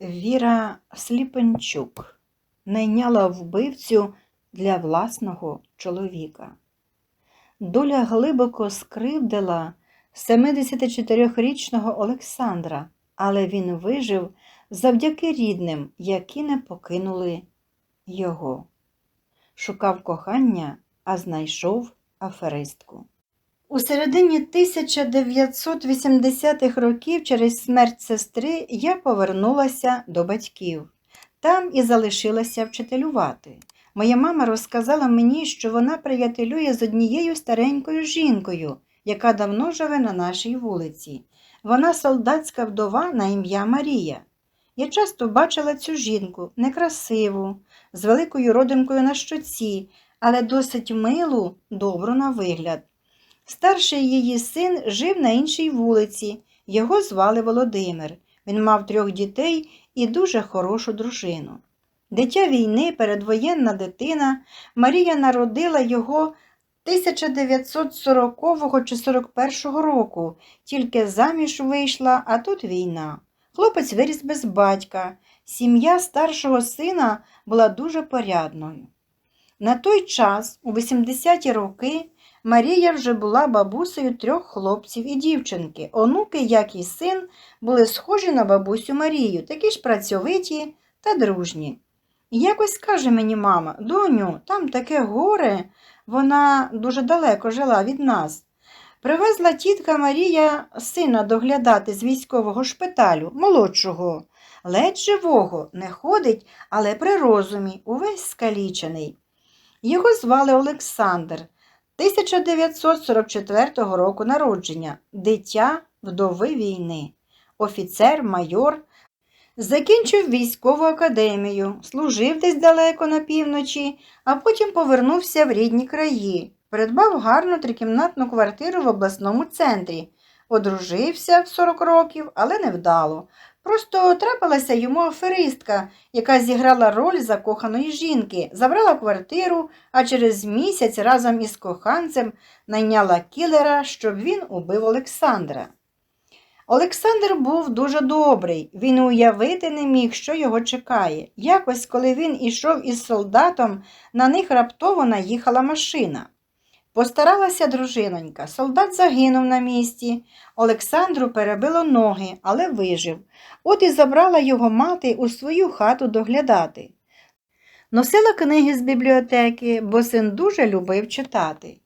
Віра Сліпенчук найняла вбивцю для власного чоловіка. Доля глибоко скривдила 74-річного Олександра, але він вижив завдяки рідним, які не покинули його. Шукав кохання, а знайшов аферистку. У середині 1980-х років через смерть сестри я повернулася до батьків. Там і залишилася вчителювати. Моя мама розказала мені, що вона приятелює з однією старенькою жінкою, яка давно живе на нашій вулиці. Вона солдатська вдова на ім'я Марія. Я часто бачила цю жінку, некрасиву, з великою родинкою на щоці, але досить милу, добру на вигляд. Старший її син жив на іншій вулиці, його звали Володимир. Він мав трьох дітей і дуже хорошу дружину. Дитя війни, передвоєнна дитина, Марія народила його 1940 чи 41 року, тільки заміж вийшла, а тут війна. Хлопець виріс без батька. Сім'я старшого сина була дуже порядною. На той час, у 80-ті роки, Марія вже була бабусею трьох хлопців і дівчинки. Онуки, як і син, були схожі на бабусю Марію, такі ж працьовиті та дружні. Якось каже мені мама, доню, там таке горе, вона дуже далеко жила від нас. Привезла тітка Марія сина доглядати з військового шпиталю, молодшого, ледь живого, не ходить, але при розумі, увесь скалічений. Його звали Олександр, 1944 року народження, дитя вдови війни, офіцер, майор. Закінчив військову академію, служив десь далеко на півночі, а потім повернувся в рідні краї, придбав гарну трикімнатну квартиру в обласному центрі, одружився в 40 років, але невдало. Просто трапилася йому аферистка, яка зіграла роль закоханої жінки, забрала квартиру, а через місяць разом із коханцем найняла кілера, щоб він убив Олександра. Олександр був дуже добрий, він уявити не міг, що його чекає. Якось, коли він ішов із солдатом, на них раптово наїхала машина. Постаралася дружинонька, солдат загинув на місці. Олександру перебило ноги, але вижив. От і забрала його мати у свою хату доглядати. Носила книги з бібліотеки, бо син дуже любив читати.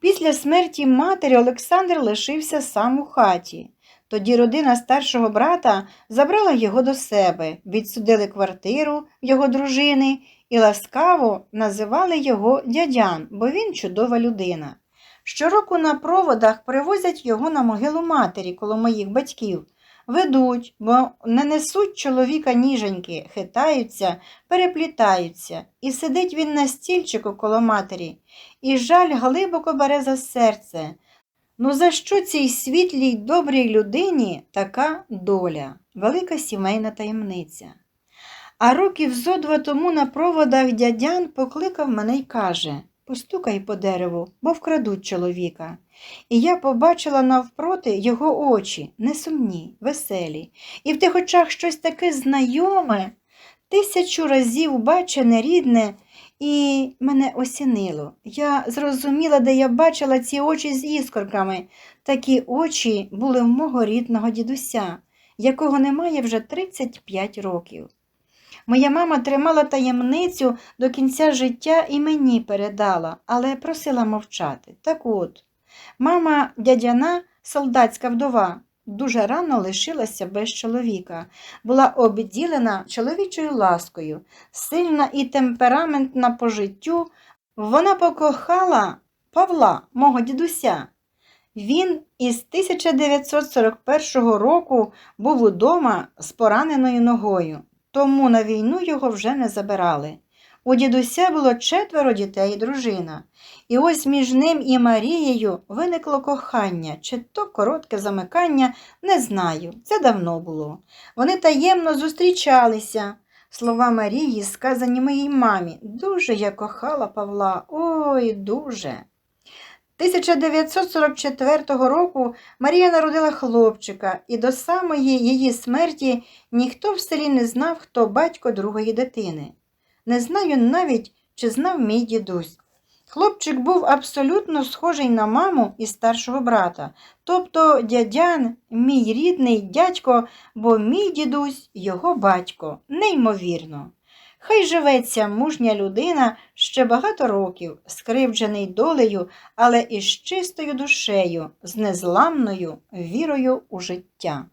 Після смерті матері Олександр лишився сам у хаті. Тоді родина старшого брата забрала його до себе, відсудили квартиру його дружини і ласкаво називали його дядян, бо він чудова людина. Щороку на проводах привозять його на могилу матері коло моїх батьків. Ведуть, бо не несуть чоловіка ніженьки, хитаються, переплітаються, і сидить він на стільчику коло матері, і жаль глибоко бере за серце. Ну за що цій світлій добрій людині така доля, велика сімейна таємниця? А років зо два тому на проводах дядян покликав мене й каже Постукай по дереву, бо вкрадуть чоловіка. І я побачила навпроти його очі, несумні, веселі, і в тих очах щось таке знайоме, тисячу разів бачене рідне, і мене осінило. Я зрозуміла, де я бачила ці очі з іскорками. Такі очі були в мого рідного дідуся, якого немає вже 35 років. Моя мама тримала таємницю до кінця життя і мені передала, але просила мовчати. Так от, мама дядяна, солдатська вдова, дуже рано лишилася без чоловіка, була обділена чоловічою ласкою, сильна і темпераментна по життю. Вона покохала Павла, мого дідуся. Він із 1941 року був удома з пораненою ногою, тому на війну його вже не забирали. У дідуся було четверо дітей і дружина. І ось між ним і Марією виникло кохання, чи то коротке замикання, не знаю, це давно було. Вони таємно зустрічалися. Слова Марії, сказані моїй мамі, дуже я кохала Павла, ой, дуже. 1944 року Марія народила хлопчика, і до самої її смерті ніхто в селі не знав, хто батько другої дитини. Не знаю навіть, чи знав мій дідусь. Хлопчик був абсолютно схожий на маму і старшого брата, тобто дядян, мій рідний дядько, бо мій дідусь його батько, неймовірно. Хай живеться мужня людина ще багато років, скривджений долею, але із чистою душею, з незламною вірою у життя.